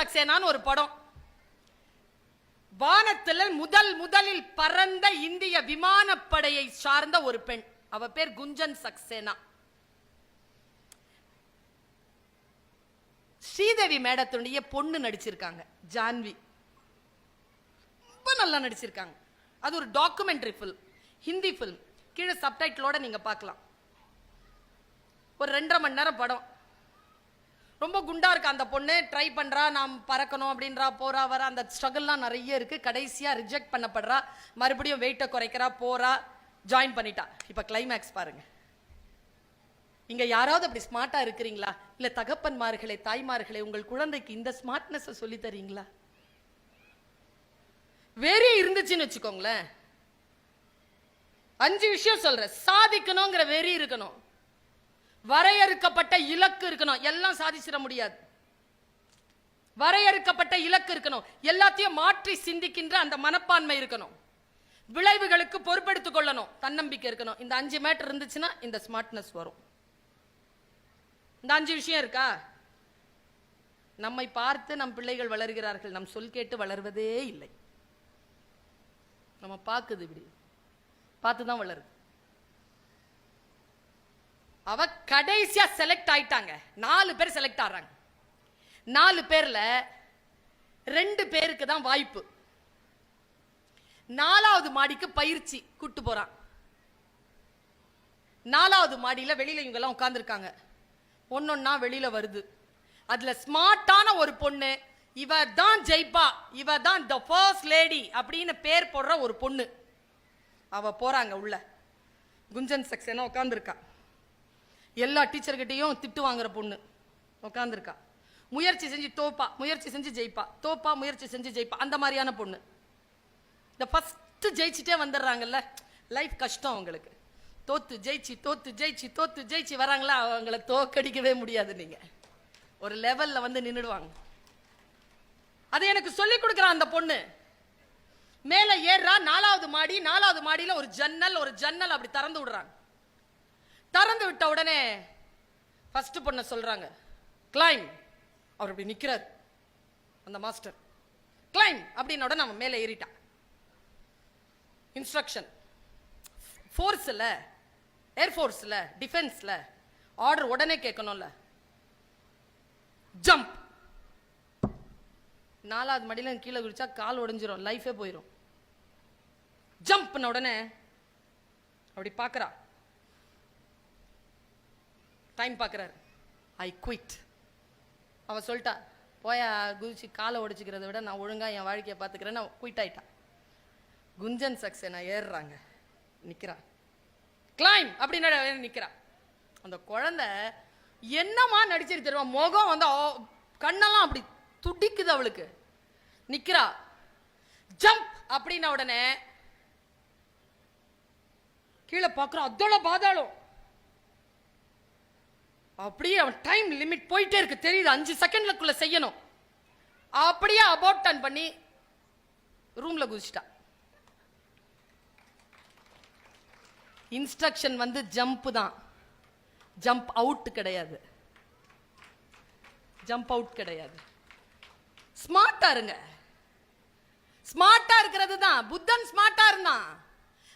சக்சேனான்னு ஒரு படம். வானத்தில் முதல் முதலில் பறந்த இந்திய விமானப்படையை சார்ந்த ஒரு பெண். அவ பேர் குஞ்சன் சக்சேனா. ஸ்ரீதேவி மேடத்துடைய பொண்ணு நடிச்சிருக்காங்க ஜான்வி. ரொம்ப நல்லா நடிச்சிருக்காங்க. அது ஒரு டாக்குமெண்ட்ரி ஃபில்ம் ஹிந்தி ஃபில்ம் கீழே சப்டைட்டிலோட நீங்க பார்க்கலாம். ஒரு ரெண்டரை மணி நேரம் படம். ரொம்ப குண்டா இருக்கு அந்த பொண்ணு. ட்ரை பண்றா நாம் பறக்கணும் அப்படின்றா போறா வர. அந்த ஸ்ட்ரகிள்லாம் நிறைய இருக்கு. கடைசியா ரிஜெக்ட் பண்ணப்படுறா. மறுபடியும் வெயிட்டை குறைக்கிறா போறா ஜாயின் பண்ணிட்டா. இப்ப கிளைமேக்ஸ் பாருங்க. இங்க யாராவது அப்படி ஸ்மார்ட்டா இருக்கிறீங்களா? இல்ல தகப்பன்மார்களே தாய்மார்களே உங்கள் குழந்தைக்கு இந்த ஸ்மார்ட்னஸ் சொல்லி தரீங்களா? வெறி இருந்துச்சுன்னு வச்சுக்கோங்களேன். அஞ்சு விஷயம் சொல்றேன். சாதிக்கணுங்கிற வெறி இருக்கணும். வரையறுக்கப்பட்ட இலக்கு இருக்கணும். எல்லாம் சாதிச்சிட முடியாது. வரையறுக்கப்பட்ட இலக்கு இருக்கணும். எல்லாத்தையும் மாற்றி சிந்திக்கின்ற அந்த மனப்பான்மை இருக்கணும். விளைவுகளுக்கு பொறுப்பெடுத்துக் கொள்ளணும். தன்னம்பிக்கை இருக்கணும். இந்த அஞ்சு மேட்டர் இருந்துச்சுன்னா இந்த ஸ்மார்ட்னஸ் வரும். இந்த அஞ்சு விஷயம் இருக்கா? நம்மை பார்த்து நம் பிள்ளைகள் வளர்கிறார்கள். நம் சொல் கேட்டு வளர்வதே இல்லை. நம்ம பார்க்குது இப்படி. பார்த்து தான் வளருது. அவ கடைசியா செலக்ட் ஆயிட்டாங்க. நாலு பேர் செலக்ட் ஆடுறாங்க நாலு பேர்ல ரெண்டு பேருக்கு தான் வாய்ப்பு. நாலாவது மாடிக்கு பயிற்சி கூட்டு போறான். நாலாவது மாடியில வெளியில இவங்க எல்லாம் உட்கார்ந்துருக்காங்க ஒன்னொன்னா வெளியில வருது. அதுல ஸ்மார்ட்டான ஒரு பொண்ணு இவ தான் ஜெய்பா இவ தான் த ஃபர்ஸ்ட் லேடி அப்படின்னு பேர் போடுற ஒரு பொண்ணு. அவ போறாங்க உள்ள. குஞ்சன் சக்சேனா உட்காந்துருக்கான் எல்லா டீச்சர்கிட்டையும் திட்டு வாங்குற பொண்ணு. உட்காந்துருக்கா முயற்சி செஞ்சு தோப்பா முயற்சி செஞ்சு ஜெயிப்பா. தோப்பா முயற்சி செஞ்சு ஜெயிப்பா. அந்த மாதிரியான பொண்ணு. இந்த ஃபஸ்ட்டு ஜெயிச்சிட்டே வந்துடுறாங்கல்ல லைஃப் கஷ்டம் அவங்களுக்கு. தோத்து ஜெயிச்சு தோத்து ஜெயிச்சு தோத்து ஜெயிச்சு வராங்களா அவங்கள தோக்கடிக்கவே முடியாது நீங்கள் ஒரு லெவலில் வந்து நின்றுடுவாங்க அதை எனக்கு சொல்லி கொடுக்குறான் அந்த பொண்ணு. மேலே ஏறுறா நாலாவது மாடி நாலாவது மாடியில் ஒரு ஜன்னல் ஒரு ஜன்னல் அப்படி திறந்து விடுறாங்க. திறந்து விட்ட உடனே ஃபர்ஸ்ட் பொண்ணை சொல்றாங்க கிளைம் அவர் அப்படி நிற்கிறார் அந்த மாஸ்டர் கிளைம் அப்படின்னோட உடனே அவன் மேலே ஏறிட்டா இன்ஸ்ட்ரக்ஷன் ஃபோர்ஸில் ஏர்ஃபோர்ஸில் டிஃபென்ஸில் ஆர்டர் உடனே கேட்கணும்ல. ஜம்ப் நாலாவது மடியில் கீழே குடிச்சா கால் உடைஞ்சிரும் லைஃபே போயிடும் ஜம்ப்ன உடனே அப்படி பார்க்கறா. டைம் பார்க்குறாரு. ஐ குவிட் அவள் சொல்லிட்டா போயா குதிச்சு காலை ஒடிச்சிக்கிறத விட நான் ஒழுங்காக என் வாழ்க்கையை பார்த்துக்கிறேன்னு குயிட் ஆயிட்டா குஞ்சன் சக்சேனா ஏறுறாங்க. நிற்கிறா கிளைம் அப்படின்னு நிற்கிறா அந்த குழந்தை என்னமா நடிச்சிரு தெரியுமா? முகம் வந்து கண்ணெல்லாம் அப்படி துடிக்குது அவளுக்கு. நிற்கிறா ஜம்ப் அப்படின்ன உடனே கீழே பார்க்குறோம் அதோட பாதாளம். அப்படியே அவன் டைம் லிமிட் போயிட்டே இருக்கு. தெரியுது அஞ்சு செகண்ட்லக்குள்ள செய்யணும். அப்படியே அபோட் டன் பண்ணி ரூம்ல குதிச்சிட்டான் இன்ஸ்ட்ரக்ஷன் வந்து ஜம்ப் தான். ஜம்ப் அவுட் கிடையாது. ஜம்ப் அவுட் கிடையாது. ஸ்மார்ட்டா இருங்க. ஸ்மார்ட்டா இருக்கிறது தான். புத்தன் ஸ்மார்ட்டா இருந்தான்.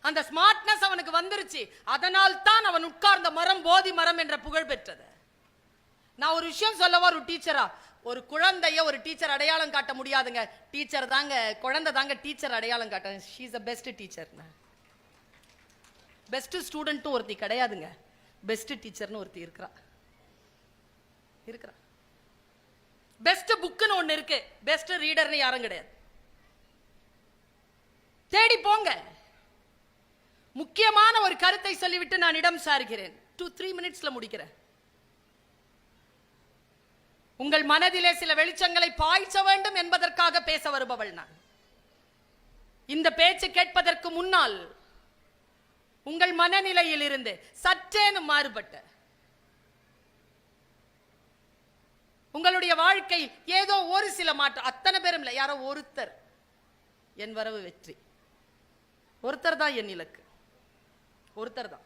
அந்த ஸ்மார்ட்னஸ் அவனுக்கு வந்துருச்சு. அதனால் தான் அவன் உட்கார்ந்த மரம் போதி மரம் என்ற புகழ் பெற்றது. நான் ஒரு விஷயம் சொல்லவா ஒரு டீச்சரா ஒரு குழந்தைய ஒரு டீச்சர் அடையாளம் காட்ட முடியாதுங்க. டீச்சர் தாங்க குழந்தை தாங்க டீச்சர் அடையாளம் காட்ட she's a best teacher best ஸ்டூடெண்ட்டும் ஒருத்தி கிடையாதுங்க. பெஸ்ட் டீச்சர்னு ஒருத்தி இருக்கிறா. இருக்கிறா. பெஸ்ட் புக்குன்னு ஒன்று இருக்கு. பெஸ்ட் ரீடர்னு யாரும் கிடையாது. தேடி போங்க. முக்கியமான ஒரு கருத்தை சொல்லிவிட்டு நான் இடம் சாருகிறேன். டூ த்ரீ மினிட்ஸ்ல முடிக்கிறேன். உங்கள் மனதிலே சில வெளிச்சங்களை பாய்ச்ச வேண்டும் என்பதற்காக பேச வருபவள் நான். இந்த பேச்சு கேட்பதற்கு முன்னால் உங்கள் மனநிலையில் இருந்து சற்றேனும் மாறுபட்ட உங்களுடைய வாழ்க்கை ஏதோ ஒரு சில மாற்றம் அத்தனை பேரும் இல்லை யாரோ ஒருத்தர் என் வரவு வெற்றி. ஒருத்தர் தான் என் இலக்கு. ஒருத்தர் தான்.